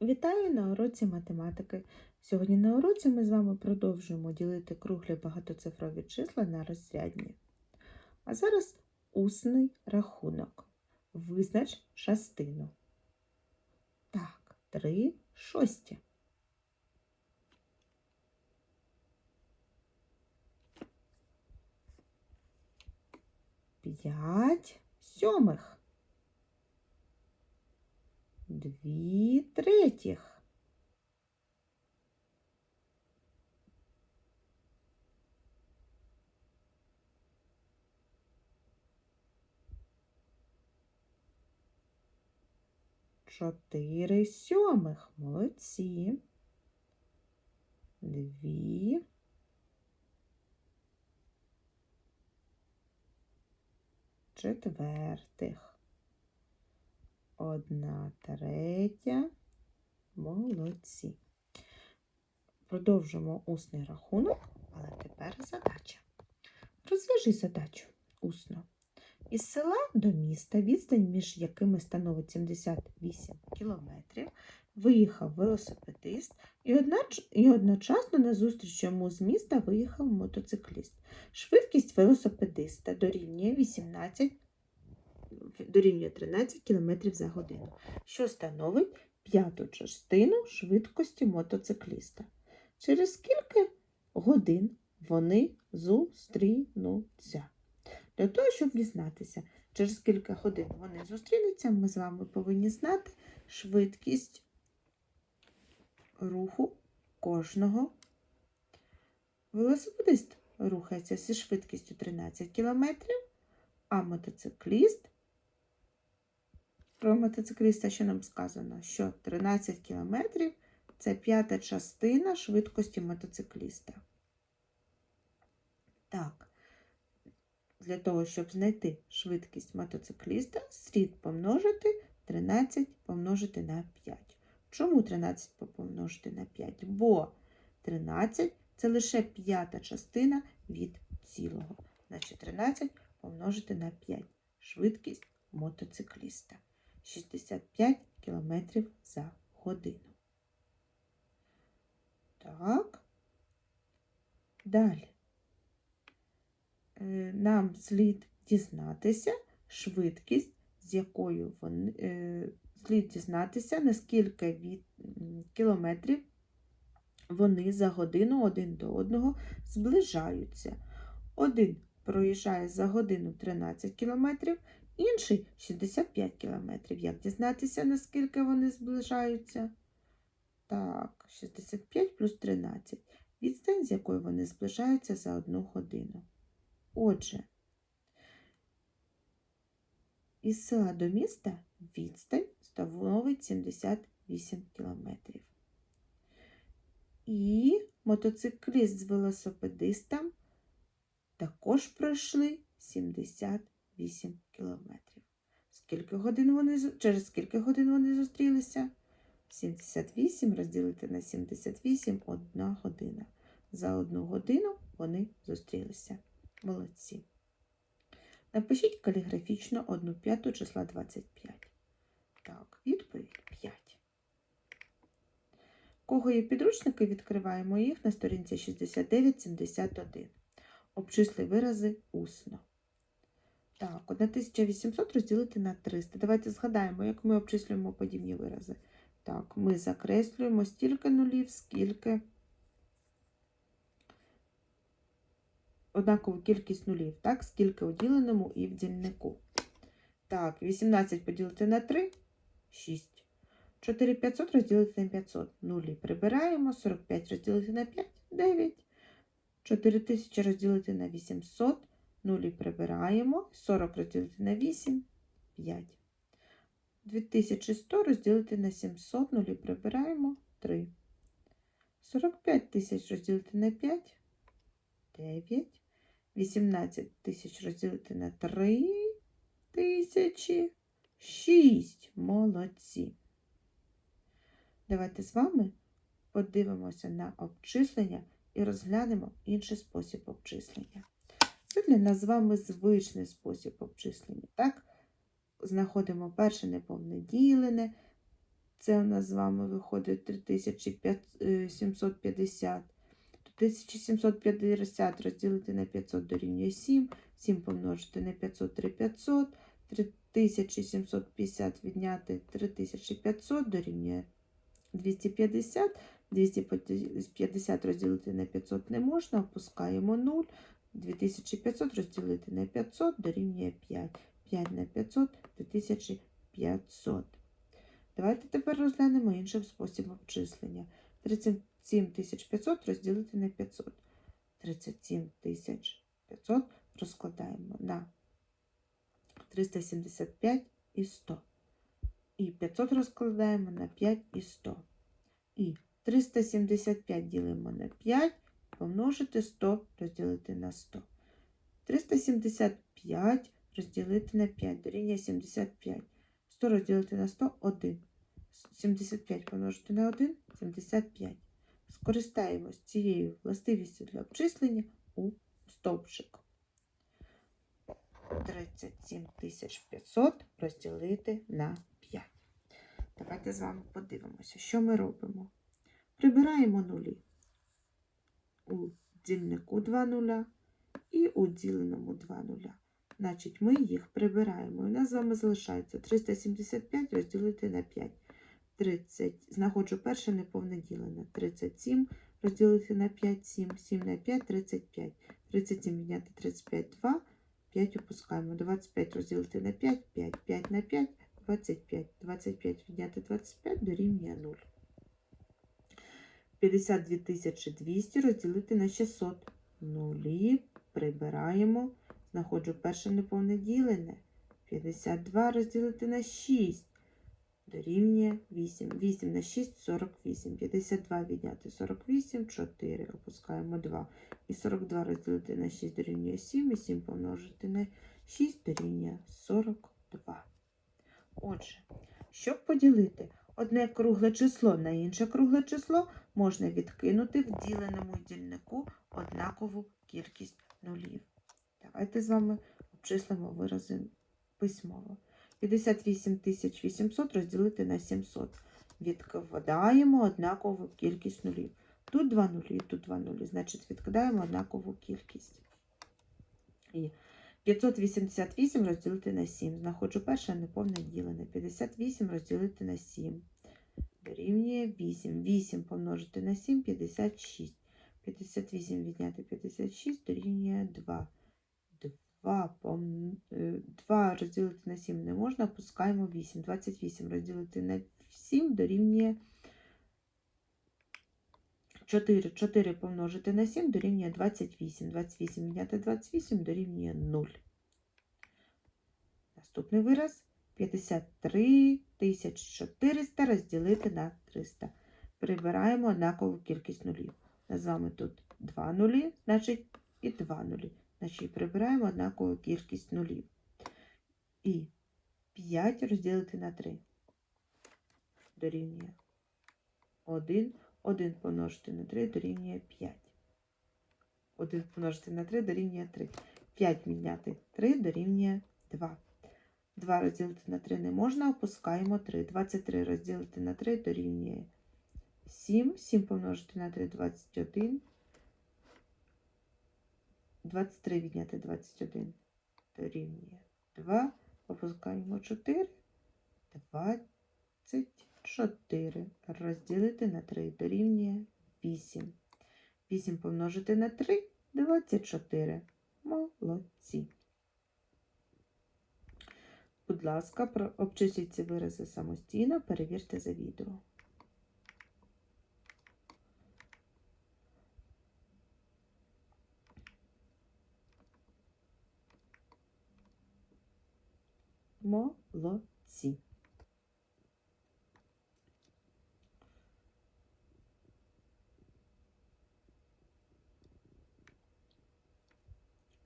Вітаю на уроці математики. Сьогодні на уроці ми з вами продовжуємо ділити круглі багатоцифрові числа на розрядні. А зараз усний рахунок. Визнач частину. Так, 3 шості. П'ять сьомих. Дві третіх. Чотири сьомих. Молодці. Дві. Четвертих. Одна третя. Молодці. Продовжимо усний рахунок, але тепер задача. Розв'яжи задачу усно. Із села до міста, відстань між якими становить 78 кілометрів, виїхав велосипедист і, одночасно на зустріч йому з міста виїхав мотоцикліст. Швидкість велосипедиста дорівнює 18 дорівнює 13 км за годину, що становить п'яту частину швидкості мотоцикліста. Через скільки годин вони зустрінуться? Для того, щоб дізнатися, через скільки годин вони зустрінуться, ми з вами повинні знати швидкість руху кожного. Велосипедист рухається зі швидкістю 13 км, а мотоцикліст про мотоцикліста, що нам сказано, що 13 км це п'ята частина швидкості мотоцикліста. Так, для того, щоб знайти швидкість мотоцикліста, слід помножити 13 помножити на 5. Чому 13 помножити на 5? Бо 13 це лише п'ята частина від цілого. Значить, 13 помножити на 5. Швидкість мотоцикліста. 65 км за годину. Так. Далі. Е, Нам слід дізнатися швидкість, з якою вони е, слід дізнатися, наскільки від кілометрів вони за годину один до одного зближаються. Один проїжджає за годину 13 кілометрів, інший 65 кілометрів. Як дізнатися, наскільки вони зближаються? Так, 65 плюс 13. Відстань, з якою вони зближаються за одну годину. Отже, із села до міста відстань становить 78 кілометрів. І мотоцикліст з велосипедистом також пройшли 78 кілометрів. Скільки годин вони, через скільки годин вони зустрілися? 78 розділити на 78 – 1 година. За одну годину вони зустрілися. Молодці. Напишіть каліграфічно 1 п'яту числа 25. Так, відповідь 5. Кого є підручники, відкриваємо їх на сторінці 69-71. Обчисли вирази усно. Так, 1800 розділити на 300. Давайте згадаємо, як ми обчислюємо подібні вирази. Так, ми закреслюємо стільки нулів, скільки однакову кількість нулів, так, скільки у діленому і в дільнику. Так, 18 поділити на 3 6. 4500 розділити на 500. Нулі прибираємо. 45 розділити на 5 9. 4000 розділити на 800. Нулі прибираємо. 40 розділити на 8 5. 2100 розділити на 700. Нулі прибираємо 3. 45 тисяч розділити на 5 9. 18 тисяч розділити на 3 тисячі 6. Молодці. Давайте з вами подивимося на обчислення і розглянемо інший спосіб обчислення. Це для нас з вами звичний спосіб обчислення. Так? Знаходимо перше неповне ділене, Це у нас з вами виходить 3750. 1750 розділити на 500 дорівнює 7. 7 помножити на 500 3500. 3750 відняти 3500 дорівнює 250. 250 розділити на 500 не можна, опускаємо 0. 2500 розділити на 500 дорівнює 5. 5 на 500 2500. Давайте тепер розглянемо іншим спосібом обчислення. 37500 розділити на 500. 37500 розкладаємо на 375 і 100. І 500 розкладаємо на 5 і 100. І 375 ділимо на 5, помножити 100 розділити на 100. 375 розділити на 5 дорівнює 75. 100 розділити на 100 1. 75 помножити на 1 75. Скористаємось цією властивістю для обчислення у стовпчик. 37500 розділити на 5. Давайте з вами подивимося, що ми робимо. Прибираємо нулі у дільнику 2 нуля і у діленому 2 нуля. Значить, ми їх прибираємо. У нас з вами залишається 375 розділити на 5. 30. Знаходжу перше неповне ділене. 37 розділити на 5, 7. 7 на 5, 35. 37 відняти 35, 2. 5 опускаємо. 25 розділити на 5, 5. 5 на 5, 25. 25 відняти 25 дорівнює 0. 52 200 розділити на 600. Нулі прибираємо. Знаходжу перше неповне ділене. 52 розділити на 6. Дорівнює 8. 8 на 6 48. 52 відняти 48, 4. Опускаємо 2. І 42 розділити на 6 дорівнює 7. І 7 помножити на 6 дорівнює 42. Отже, щоб поділити одне кругле число на інше кругле число, можна відкинути в діленому дільнику однакову кількість нулів. Давайте з вами обчислимо вирази письмово. 58 800 розділити на 700. Відкидаємо однакову кількість нулів. Тут 2 нулі, тут 2 нулі. Значить, відкидаємо однакову кількість. 588 розділити на 7. Знаходжу перше неповне ділене. 58 розділити на 7. Дорівнює 8. 8 помножити на 7 56. 58 відняти 56 дорівнює 2. 2, пом... 2 розділити на 7 не можна, опускаємо 8. 28 розділити на 7 дорівнює 4. 4 помножити на 7 дорівнює 28. 28 відняти 28 дорівнює 0. Наступний вираз 53 400 розділити на 300. Прибираємо однакову кількість нулів. Назвемо тут 2 нулі, значить і 2 нулі. Значить, прибираємо однакову кількість нулів. І 5 розділити на 3. Дорівнює 1. 1 помножити на 3 дорівнює 5. 1 помножити на 3 дорівнює 3. 5 відняти 3 дорівнює 2. 2 розділити на 3 не можна, опускаємо 3. 23 розділити на 3 дорівнює 7. 7 помножити на 3 21. 23 відняти 21 дорівнює 2. Опускаємо 4. 24. Розділити на 3 дорівнює 8. 8 помножити на 3 24. Молодці. Будь ласка, обчисліть ці вирази самостійно, перевірте за відео. Молодці.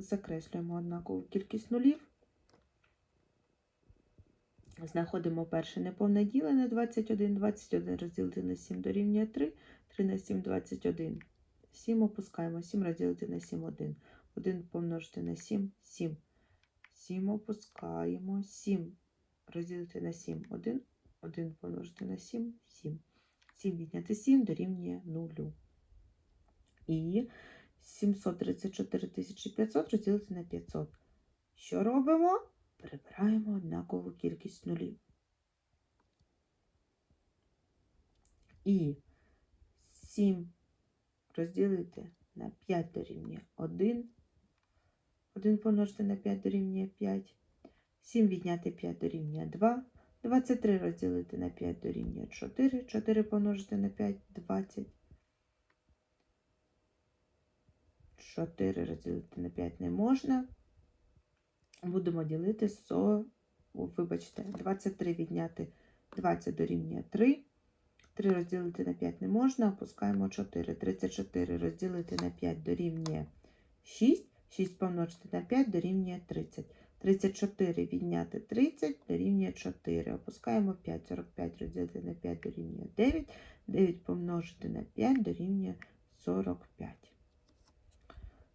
Закреслюємо однакову кількість нулів. Знаходимо перше неповне ділене 21. 21 розділити на 7 дорівнює 3. 3 на 7 21. 7 опускаємо. 7 розділити на 7 1. 1 помножити на 7 7. 7 опускаємо. 7 розділити на 7 1. 1 помножити на 7 7. 7 відняти 7 дорівнює 0. І 734 500 розділити на 500. Що робимо? Прибираємо однакову кількість нулів. І 7 розділити на 5 дорівнює 1. 1 помножити на 5 дорівнює 5. 7 відняти 5 дорівнює 2. 23 розділити на 5 дорівнює 4. 4 помножити на 5 20. 4 розділити на 5 не можна. Будемо ділити со, о, вибачте, 23 відняти 20 дорівнює 3. 3 розділити на 5 не можна, опускаємо 4. 34 розділити на 5 дорівнює 6. 6 помножити на 5 дорівнює 30. 34 відняти 30 дорівнює 4. Опускаємо 5. 45 розділити на 5 дорівнює 9. 9 помножити на 5 дорівнює 45.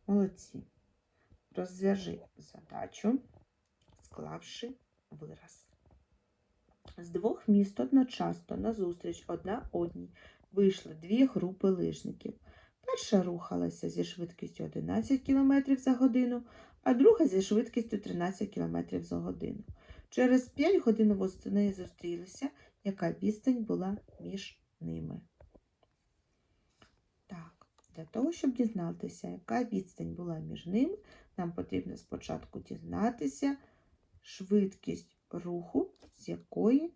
Молодці. Розв'яжи задачу, склавши вираз. З двох міст одночасно назустріч одна одній вийшли дві групи лижників. Перша рухалася зі швидкістю 11 км за годину, а друга зі швидкістю 13 км за годину. Через 5 годин восени зустрілися, яка відстань була між ними. Для того, щоб дізнатися, яка відстань була між ними, нам потрібно спочатку дізнатися швидкість руху, з якої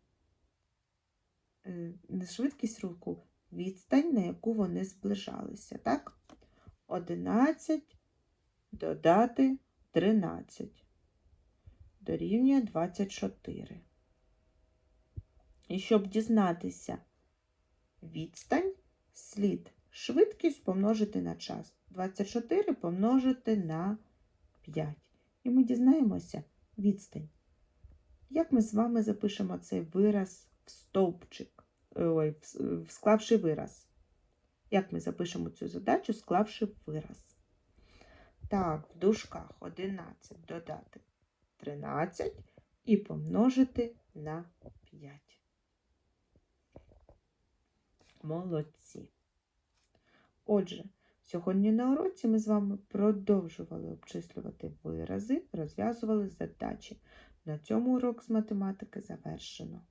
е, не швидкість руху, відстань, на яку вони зближалися. Так? 11 додати 13 дорівнює 24. І щоб дізнатися відстань, слід швидкість помножити на час. 24 помножити на 5. І ми дізнаємося відстань. Як ми з вами запишемо цей вираз в стовпчик, ой, склавши вираз? Як ми запишемо цю задачу, склавши вираз? Так, в дужках 11 додати 13 і помножити на 5. Молодці. Отже, сьогодні на уроці ми з вами продовжували обчислювати вирази, розв'язували задачі. На цьому урок з математики завершено.